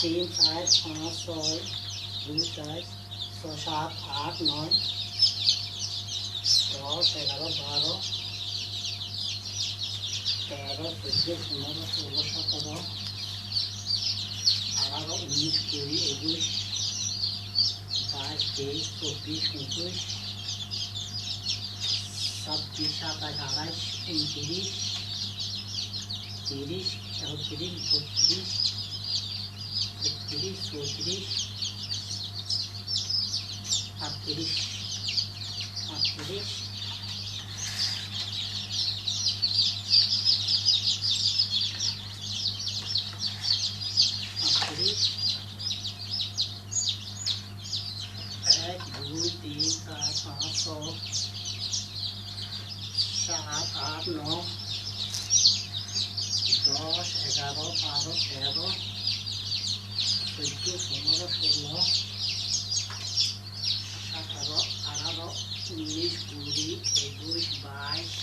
तीन चार पाँच छः दो चार छः सात, आठ, नौ दस एगारह बारह, तेरह, चौदह, पंद्रह, सोलह, सत्रह, अठारह, उन्नीस बीस इक्कीस बाईस, तेईस, चौबीस, उनतीस, छब्बीस सत्ताईस अठाईस उनतीस, तीस, चौंतीस, बत्तीस ત્રીસ ચોત્રીસ પાંત્રીસ પાંત્રીસ एक दो तीन चार पाँच सौ सात आठ नौ दस ग्यारह बारह तेरह চোদ্দো পনেরো ষোলো সতেরো আঠারো উনিশ কুড়ি একুশ বাইশ